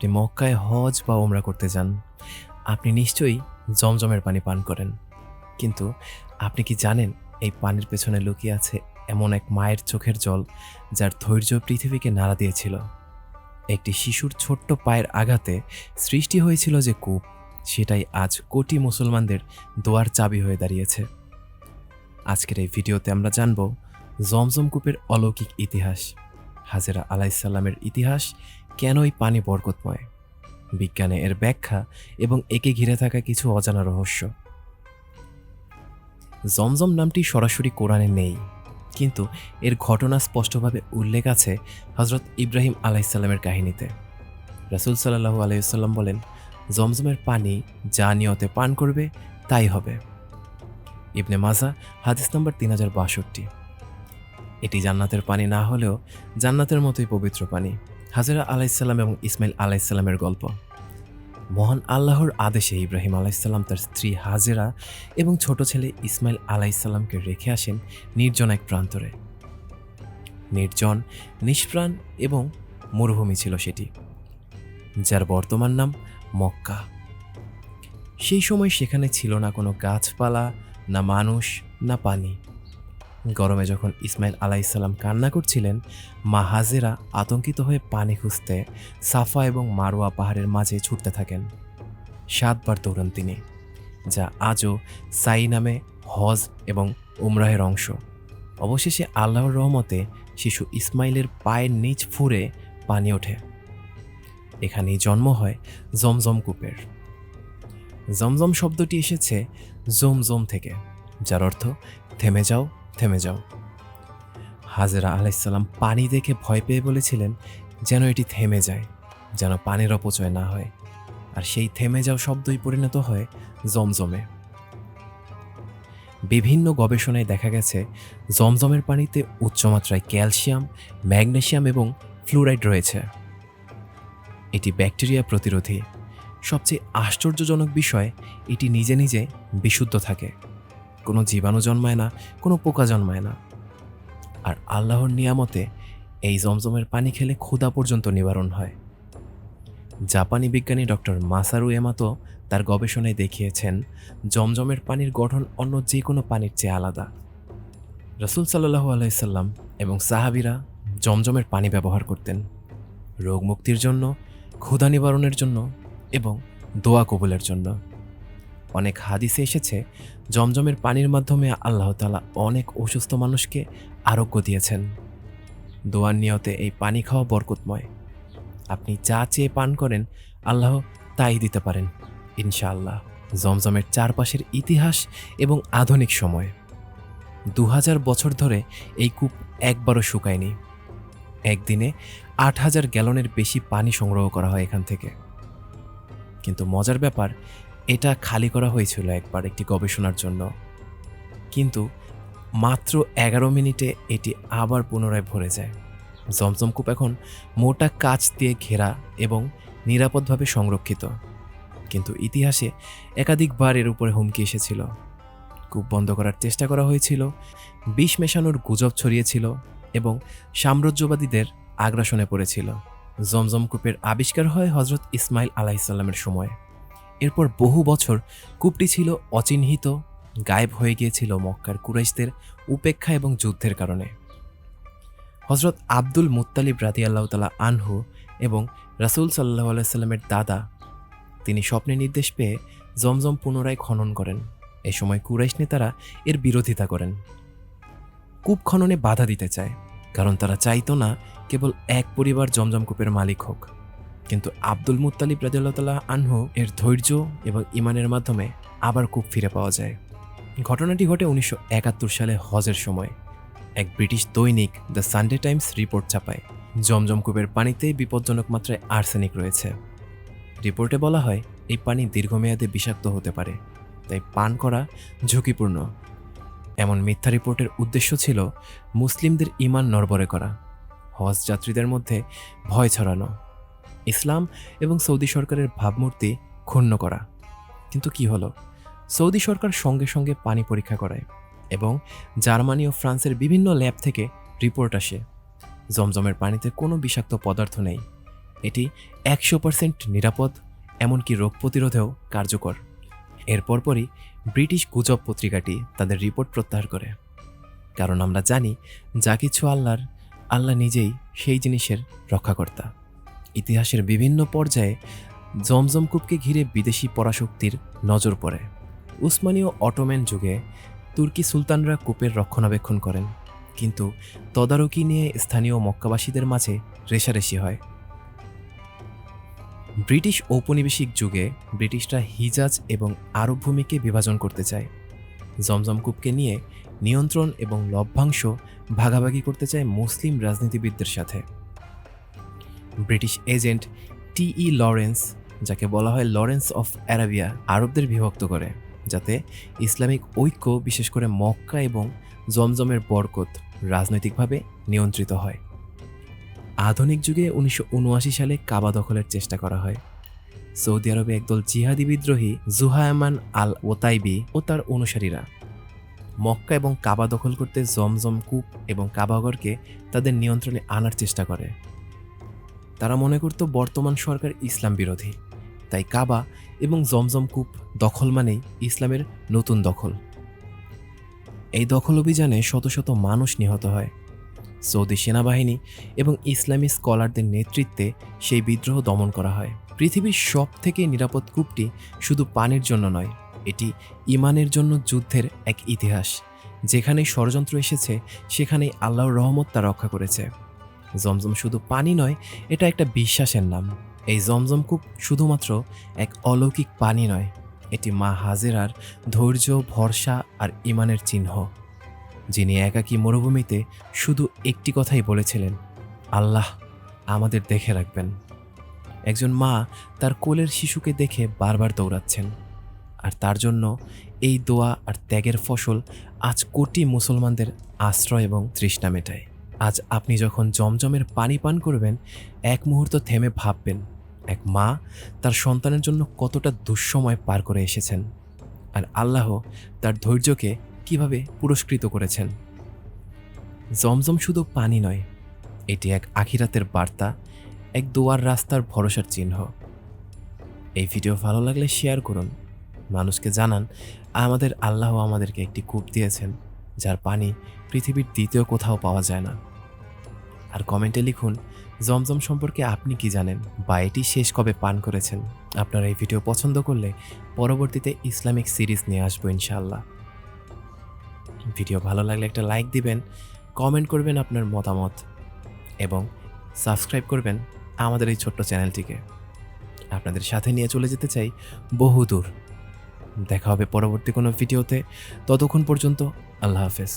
আপনি মক্কায় হজ বা ওমরা করতে যান, আপনি নিশ্চয়ই জমজমের পানি পান করেন। কিন্তু আপনি কি জানেন এই পানির পেছনে লুকিয়ে আছে এমন এক মায়ের চোখের জল যার ধৈর্য পৃথিবীকে নাড়া দিয়েছিল? একটি শিশুর ছোট্ট পায়ের আঘাতে সৃষ্টি হয়েছিল যে কূপ, সেটাই আজ কোটি মুসলমানদের দোয়ার চাবি হয়ে দাঁড়িয়েছে। আজকের এই ভিডিওতে আমরা জানব জমজম কূপের অলৌকিক ইতিহাস, হাজেরা আলাইসাল্লামের ইতিহাস কেন এই পানি বরকতময়? বিজ্ঞানে এর ব্যাখ্যা এবং একে ঘিরে থাকা কিছু অজানা রহস্য। জমজম নামটি সরাসরি কোরআনে নেই, কিন্তু এর ঘটনা স্পষ্টভাবে উল্লেখ আছে হজরত ইব্রাহিম আলাইসাল্লামের কাহিনীতে। রাসুল সাল্লাহু আলাইসাল্লাম বলেন, জমজমের পানি যা নিয়তে পান করবে, তাই হবে। ইবনে মাজা, হাদিস নম্বর তিন হাজার বাষট্টি। এটি জান্নাতের পানি না হলেও জান্নাতের মতোই পবিত্র পানি। হাজেরা আলাইসাল্লাম এবং ইসমাইল আলাইসাল্লামের গল্প। মহান আল্লাহর আদেশে ইব্রাহিম আলাইসাল্লাম তার স্ত্রী হাজেরা এবং ছোট ছেলে ইসমাইল আলাইসাল্লামকে রেখে আসেন নির্জন এক প্রান্তরে। নির্জন, নিষ্প্রাণ এবং মরুভূমি ছিল সেটি, যার বর্তমান নাম মক্কা। সেই সময় সেখানে ছিল না কোনো গাছপালা, না মানুষ, না পানি। গরমে যখন ইসমাইল আলাইসাল্লাম কান্না করছিলেন, মা হাজেরা আতঙ্কিত হয়ে পানি খুঁজতে সাফা এবং মারোয়া পাহাড়ের মাঝে ছুটতে থাকেন। সাতবার দৌড়ান তিনি, যা আজও সাই নামে হজ এবং উমরাহের অংশ। অবশেষে আল্লাহর রহমতে শিশু ইসমাইলের পায়ের নিচ ফুঁড়ে পানি ওঠে। এখানেই জন্ম হয় জমজম কূপের। জমজম শব্দটি এসেছে জমজম থেকে, যার অর্থ, থেমে যাও থেমে যাও। হাজরা আলাইসাল্লাম পানি দেখে ভয় পেয়ে বলেছিলেন যেন এটি থেমে যায়, যেন পানির অপচয় না হয়। আর সেই থেমে যাও শব্দই পরিণত হয় জমজমে। বিভিন্ন গবেষণায় দেখা গেছে, জমজমের পানিতে উচ্চমাত্রায় ক্যালসিয়াম ম্যাগনেশিয়াম এবং ফ্লুরাইড রয়েছে। এটি ব্যাকটেরিয়া প্রতিরোধী। সবচেয়ে আশ্চর্যজনক বিষয়, এটি নিজে নিজে বিশুদ্ধ থাকে। কোনো জীবাণু জন্মায় না, কোনো পোকা জন্মায় না। আর আল্লাহর নিয়ামতে এই জমজমের পানি খেলে ক্ষুধা পর্যন্ত নিবারণ হয়। জাপানি বিজ্ঞানী ডক্টর মাসারু এমাতো তার গবেষণায় দেখিয়েছেন, জমজমের পানির গঠন অন্য যে কোনো পানির চেয়ে আলাদা। রসুল সাল্লাহু আলাইসাল্লাম এবং সাহাবিরা জমজমের পানি ব্যবহার করতেন। রোগ মুক্তির জন্য, ক্ষুধা নিবারণের জন্য এবং দোয়া কবুলের জন্য। অনেক হাদিসে এসেছে, জমজমের পানির মাধ্যমে আল্লাহ তালা অনেক অসুস্থ মানুষকে আরোগ্য দিয়েছেন। দোয়ার নিয়তে এই পানি খাওয়া বরকতময়। আপনি যা চেয়ে পান করেন, আল্লাহ তাই দিতে পারেন, ইনশাআল্লাহ। জমজমের চারপাশের ইতিহাস এবং আধুনিক সময়। দু হাজার বছর ধরে এই কূপ একবারও শুকায়নি। একদিনে আট হাজার গ্যালনের বেশি পানি সংগ্রহ করা হয় এখান থেকে। কিন্তু মজার ব্যাপার এটা খালি করা হয়েছিল একবার একটি গবেষণার জন্য। কিন্তু মাত্র এগারো মিনিটে এটি আবার পুনরায় ভরে যায়। জমজম কূপ এখন মোটা কাচ দিয়ে ঘেরা এবং নিরাপদভাবে সংরক্ষিত। কিন্তু ইতিহাসে একাধিকবার এর উপরে হুমকি এসেছিল। কূপ বন্ধ করার চেষ্টা করা হয়েছিল, বিষ মেশানোর গুজব ছড়িয়েছিল এবং সাম্রাজ্যবাদীদের আগ্রাসনে পড়েছিল। জমজম কূপের আবিষ্কার হয় হজরত ইসমাইল আলাহিসাল্লামের সময়। এরপর বহু বছর কূপটি ছিল অচিহ্নিত, গায়েব হয়ে গিয়েছিল মক্কার কুরাইশদের উপেক্ষা এবং যুদ্ধের কারণে। হজরত আব্দুল মুত্তালিব রাতি আল্লাহ তালা আনহু এবং রাসুল সাল্লাহ আলাইসাল্লামের দাদা, তিনি স্বপ্নে নির্দেশ পেয়ে জমজম পুনরায় খনন করেন। এ সময় কুরাইশ নেতারা এর বিরোধিতা করেন। কূপ খননে বাধা দিতে চায়, কারণ তারা চাইতো না কেবল এক পরিবার জমজম কূপের মালিক হোক। কিন্তু আব্দুল মুত্তালিব রাজিয়াল্লাহ আনহু এর ধৈর্য এবং ইমানের মাধ্যমে আবার কূপ ফিরে পাওয়া যায়। ঘটনাটি ঘটে উনিশশো একাত্তর সালে হজের সময়। এক ব্রিটিশ দৈনিক দ্য সানডে টাইমস রিপোর্ট ছাপায়, জমজম কূপের পানিতে বিপজ্জনক মাত্রায় আর্সেনিক রয়েছে। রিপোর্টে বলা হয়, এই পানি দীর্ঘমেয়াদে বিষাক্ত হতে পারে, তাই পান করা ঝুঁকিপূর্ণ। এমন মিথ্যা রিপোর্টের উদ্দেশ্য ছিল মুসলিমদের ইমান নড়বড়ে করা, হজ যাত্রীদের মধ্যে ভয় ছড়ানো। ইসলাম এবং সৌদি সরকারের ভাবমূর্তি ক্ষুণ্ণ করা। কিন্তু কি হলো? সৌদি সরকার সঙ্গে সঙ্গে পানি পরীক্ষা করায় এবং জার্মানি ও ফ্রান্সের বিভিন্ন ল্যাব থেকে রিপোর্ট আসে। জমজমের পানিতে কোনো বিষাক্ত পদার্থ নেই। এটি একশো পার্সেন্ট নিরাপদ, এমনকি রোগ প্রতিরোধেও কার্যকর। এর পরপরই ব্রিটিশ গুজব পত্রিকাটি তাদের রিপোর্ট প্রত্যাহার করে। কারণ আমরা জানি, যা কিছু আল্লাহর, আল্লাহ নিজেই সেই জিনিসের রক্ষাকর্তা। ইতিহাসের বিভিন্ন পর্যায়ে জমজম কূপকে ঘিরে বিদেশি পরাশক্তির নজর পড়ে। উসমানীয় অটোম্যান যুগে তুর্কি সুলতানরা কূপের রক্ষণাবেক্ষণ করেন, কিন্তু তদারকি নিয়ে স্থানীয় মক্কাবাসীদের মাঝে রেশারেশি হয়। ব্রিটিশ ঔপনিবেশিক যুগে ব্রিটিশরা হিজাজ এবং আরব ভূমিকে বিভাজন করতে চায়। জমজম কূপকে নিয়ে নিয়ন্ত্রণ এবং লভ্যাংশ ভাগাভাগি করতে চায় মুসলিম রাজনীতিবিদদের সাথে। British agent T E Lawrence, যাকে বলা হয় লরেন্স অফ অ্যারাবিয়া, আরবদের বিভক্ত করে, যাতে ইসলামিক ঐক্য, বিশেষ করে মক্কা এবং জমজমের বরকত, রাজনৈতিকভাবে নিয়ন্ত্রিত হয়। আধুনিক যুগে উনিশশো উনআশি সালে কাবা দখলের চেষ্টা করা হয়। সৌদি আরবে একদল জিহাদি বিদ্রোহী জুহায়মান আল ওতাইবি ও তার অনুসারীরা মক্কা এবং কাবা দখল করতে জমজম কূপ এবং কাবাগরকে তাদের নিয়ন্ত্রণে আনার চেষ্টা করে। তারা মনে করত বর্তমান সরকার ইসলাম বিরোধী। তাই কাবা এবং জমজম কূপ দখল মানেই ইসলামের নতুন দখল। এই দখল অভিযানে শত শত মানুষ নিহত হয়। সৌদি সেনাবাহিনী এবং ইসলামী স্কলারদের নেতৃত্বে সেই বিদ্রোহ দমন করা হয়। পৃথিবীর সব থেকে নিরাপদ কূপটি শুধু পানির জন্য নয়, এটি ইমানের জন্য যুদ্ধের এক ইতিহাস। যেখানেই ষড়যন্ত্র এসেছে, সেখানেই আল্লাহর রহমত তা রক্ষা করেছে। জমজম শুধু পানি নয়, এটা একটা বিশ্বাসের নাম। এই জমজম কূপ শুধুমাত্র এক অলৌকিক পানি নয়, এটি মা হাজেরার ধৈর্য, ভরসা আর ইমানের চিহ্ন, যিনি একাকী মরুভূমিতে শুধু একটি কথাই বলেছিলেন, আল্লাহ আমাদের দেখে রাখবেন। একজন মা তার কোলের শিশুকে দেখে বারবার দৌড়াচ্ছেন, আর তার জন্য এই দোয়া আর ত্যাগের ফসল আজ কোটি মুসলমানদের আশ্রয় এবং তৃষ্ণা মেটায়। আজ আপনি যখন জমজমের পানি পান করবেন, এক মুহূর্ত থেমে ভাববেন, এক মা তার সন্তানের জন্য কতটা দুঃসময় পার করে এসেছেন আর আল্লাহ তার ধৈর্যকে কীভাবে পুরস্কৃত করেছেন। জমজম শুধু পানি নয়, এটি এক আখিরাতের বার্তা, এক দোয়ার রাস্তার ভরসার চিহ্ন। এই ভিডিও ভালো লাগলে শেয়ার করুন, মানুষকে জানান, আমাদের আল্লাহ আমাদেরকে একটি কূপ দিয়েছেন, যার পানি পৃথিবীর দ্বিতীয় কোথাও পাওয়া যায় না। আর কমেন্টে লিখুন, জমজম সম্পর্কে আপনি কি জানেন বা এটি শেষ কবে পান করেছেন? আপনারা এই ভিডিও পছন্দ করলে পরবর্তীতে ইসলামিক সিরিজ নিয়ে আসব ইনশাআল্লাহ। ভিডিও ভালো লাগলে একটা লাইক দিবেন, কমেন্ট করবেন আপনার মতামত এবং সাবস্ক্রাইব করবেন আমাদের এই ছোট্ট চ্যানেলটিকে। আপনাদের সাথে নিয়ে চলে যেতে চাই বহু দূর। দেখা হবে পরবর্তী কোনো ভিডিওতে। ততক্ষণ পর্যন্ত আল্লাহ হাফেজ।